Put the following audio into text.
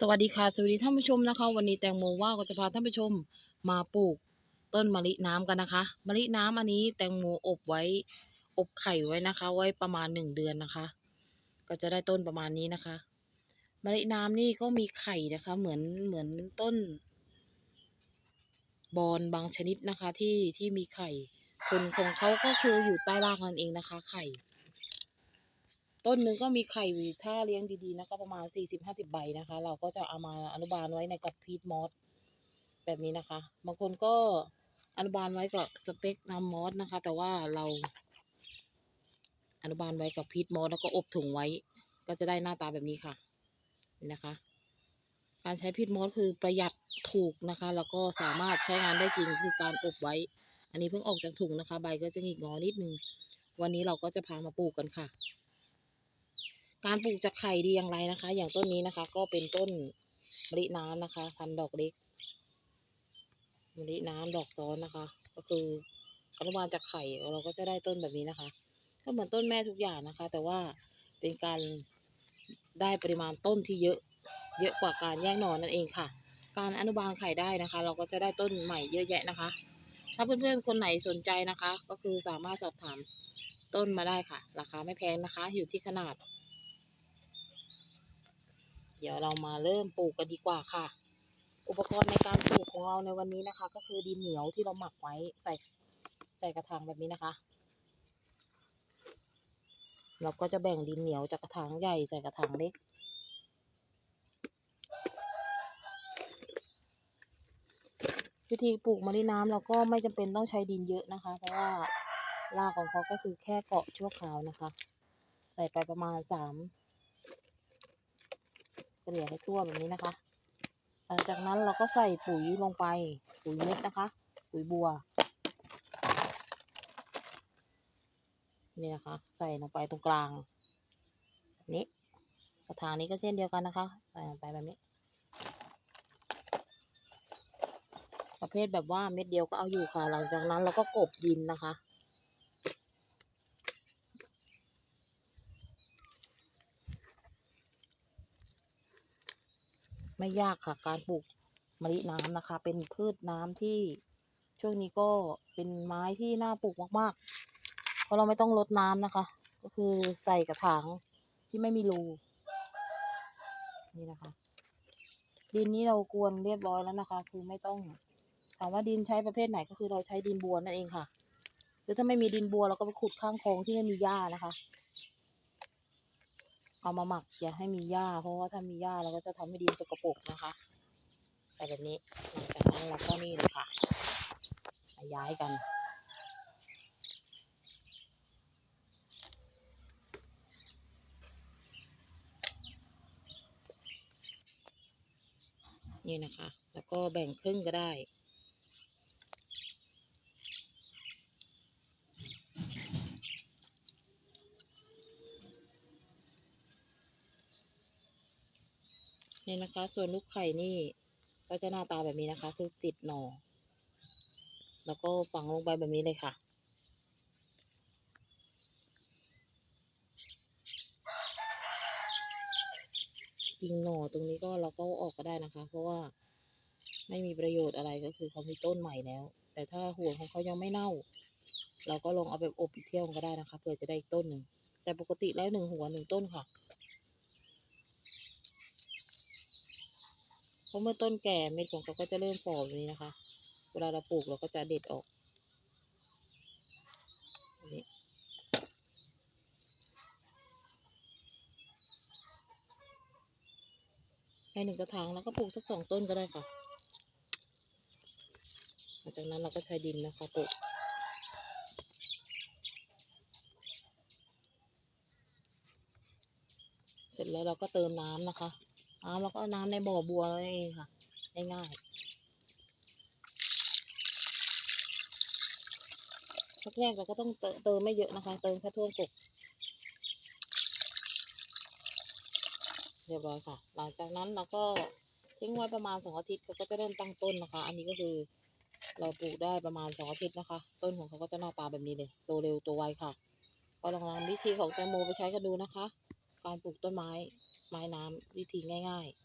สวัสดีค่ะสวัสดีท่านผู้ชมนะคะ วันนี้แตงโมว่าก็จะพาท่านผู้ชมมาปลูกต้นมะลิน้ำกันนะคะมะลิน้ำอันนี้แตงโมอบไว้อบไข่ไว้นะคะ ไว้ประมาณหนึ่งเดือนนะคะ ก็จะได้ต้นประมาณนี้นะคะมะลิน้ำนี่ก็มีไข่นะคะ เหมือนเหมือนต้น บอนบางชนิดนะคะ ที่ที่มีไข่ผลของเขาก็คืออยู่ใต้รากนั่นเองนะคะ ไข่ ต้นหนึ่งก็มีไข่ถ้าเลี้ยงดีๆนะคะประมาณสี่สิบห้าสิบใบนะคะ เราก็จะเอามาอนุบาลไว้ในกับพีทมอสแบบนี้นะคะ บางคนก็อนุบาลไว้กับสเปกนัมมอสนะคะ แต่ว่าเราอนุบาลไว้กับพีทมอสแล้วก็อบถุงไว้ ก็จะได้หน้าตาแบบนี้ค่ะนี่นะคะ การใช้พีทมอสคือประหยัดถูกนะคะ แล้วก็สามารถใช้งานได้จริงคือการอบไว้ อันนี้เพิ่งออกจากถุงนะคะ ใบก็จะหงิกงอนิดนึง วันนี้เราก็จะพามาปลูกกันค่ะ การปลูกจากไข่ดีอย่างไรนะคะ อย่างต้นนี้นะคะ ก็เป็นต้นมะลิน้ำนะคะ พันดอกเล็กมะลิน้ำดอกซ้อนนะคะ ก็คืออนุบาลจากไข่เราก็จะได้ต้นแบบนี้นะคะ ก็เหมือนต้นแม่ทุกอย่างนะคะ แต่ว่าเป็นการได้ปริมาณต้นที่เยอะ เยอะกว่าการแยกหน่อนนั่นเองค่ะ การอนุบาลไข่ได้นะคะ เราก็จะได้ต้นใหม่เยอะแยะนะคะ ถ้าเพื่อนๆคนไหนสนใจนะคะ ก็คือสามารถสอบถามต้นมาได้ค่ะ ราคาไม่แพงนะคะ อยู่ที่ขนาด ดี๋ยวเรามาเริ่มปลูกกันดีกว่าค่ะ อุปกรณ์ในการปลูกของเราในวันนี้นะคะ ก็คือดินเหนียวที่เราหมักไว้ใส่ใส่กระถางแบบนี้นะคะ เราก็จะแบ่งดินเหนียวจากกระถางใหญ่ใส่กระถางเล็กวิธีปลูกมะลิน้ำเราก็ไม่จำเป็นต้องใช้ดินเยอะนะคะ เพราะว่ารากของเขาก็คือแค่เกาะชั่วคราวนะคะ ใส่ไปประมาณสาม เกลี่ยให้ทั่วแบบนี้นะคะ หลังจากนั้นเราก็ใส่ปุ๋ยลงไป ปุ๋ยเม็ดนะคะ ปุ๋ยบัว นี่นะคะ ใส่ลงไปตรงกลางแบบนี้ กระถางนี้ก็เช่นเดียวกันนะคะ ใส่ลงไปแบบนี้ ประเภทแบบว่าเม็ดเดียวก็เอาอยู่ค่ะ หลังจากนั้นเราก็กบดินนะคะ ไม่ยากค่ะการปลูกมะลิน้ำนะคะ เป็นพืชน้ำที่ช่วงนี้ก็เป็นไม้ที่น่าปลูกมากๆ เพราะเราไม่ต้องรดน้ำนะคะ ก็คือใส่กระถางที่ไม่มีรูนี่นะคะ ดินนี้เรากวนเรียบร้อยแล้วนะคะ คือไม่ต้องถามว่าดินใช้ประเภทไหนก็คือเราใช้ดินบัวนั่นเองค่ะ หรือถ้าไม่มีดินบัวเราก็ไปขุดข้างคลองที่ไม่มีหญ้านะคะ เอามาหมักอย่าให้มีหญ้า เพราะว่าถ้ามีหญ้าเราก็จะทำให้ดินสกปรกนะคะแต่แบบนี้หลังจากนั้นเราก็นี่เลยค่ะมาย้ายกัน นี่นะคะ แล้วก็แบ่งครึ่งก็ได้ นี่นะคะ ส่วนลูกไข่นี่ก็จะหน้าตาแบบนี้นะคะคือติดหน่อ แล้วก็ฝังลงไปแบบนี้เลยค่ะ จริงหน่อตรงนี้ก็เราก็ออกก็ได้นะคะ เพราะว่าไม่มีประโยชน์อะไรก็คือเขามีต้นใหม่แล้ว แต่ถ้าหัวของเขายังไม่เน่า เราก็ลองเอาไปอบอีกเที่ยวก็ได้นะคะเผื่อจะได้อีกต้นหนึ่งแต่ปกติแล้วหนึ่งหัวหนึ่งต้นค่ะ เพ ราะเมื่อต้นแก่เม็ดของเขาก็จะเริ่มฝ่อแบบนี้นะคะ เวลาเราปลูกเราก็จะเด็ดออกนี่ในหนึ่งกระถางเราก็ปลูกสักสองต้นก็ได้ค่ะ หลังจากนั้นเราก็ใช้ดินนะคะปลูกเสร็จแล้วเราก็เติมน้ำนะคะ น้ำเราก็น้ำในบ่อบัวนั่นเองค่ะ ง่ายๆแรกๆเราก็ต้องเติเติมไม่เยอะนะคะ เติมแค่ท่วมกบเรียบร้อยค่ะ หลังจากนั้นเราก็ทิ้งไว้ประมาณสองอาทิตย์เขาก็จะเริ่มตั้งต้นนะคะ อันนี้ก็คือเราปลูกได้ประมาณสองอาทิตย์นะคะ ต้นของเขาก็จะหน้าตาแบบนี้เลยโตเร็วโตไวค่ะ ก็ลองนำวิธีของแตงโมไปใช้กันดูนะคะ การปลูกต้นไม้ ไม้น้ำวิธีง่าย ๆ